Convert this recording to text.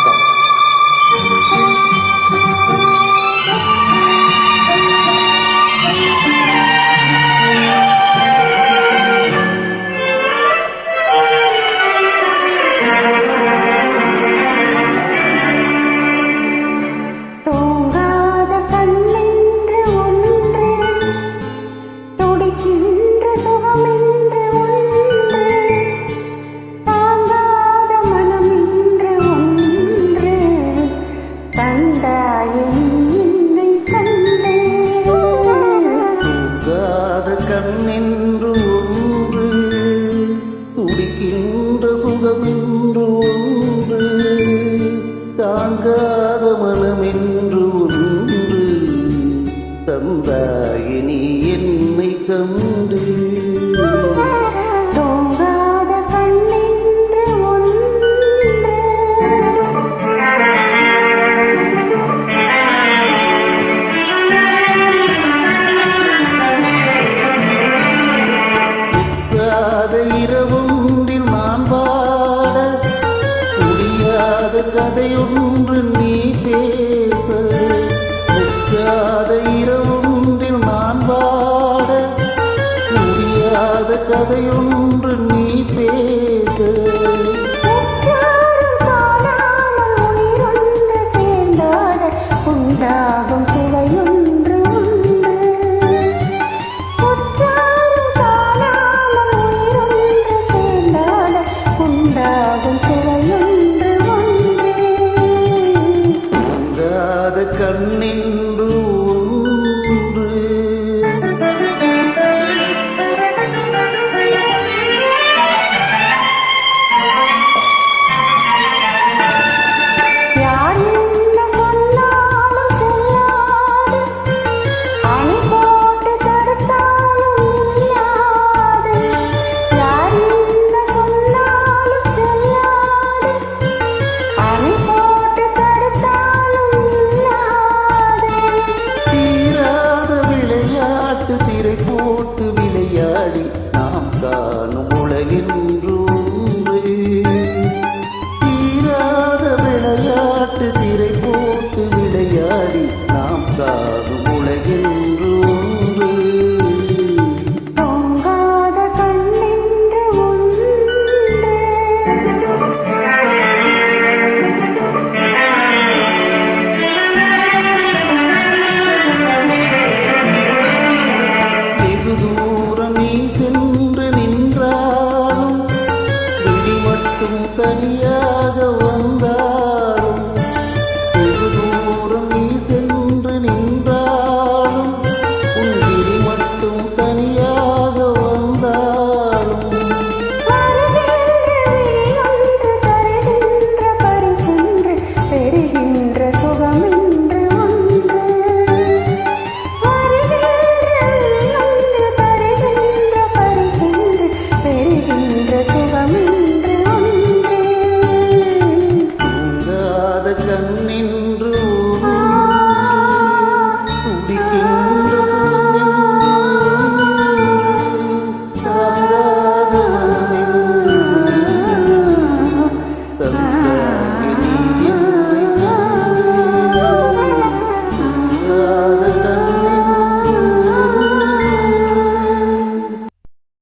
中 என்று ஒன்று தாங்காத மனம் என்று ஒன்று தந்தாயினி என்னை கண்டு യുദ്ധ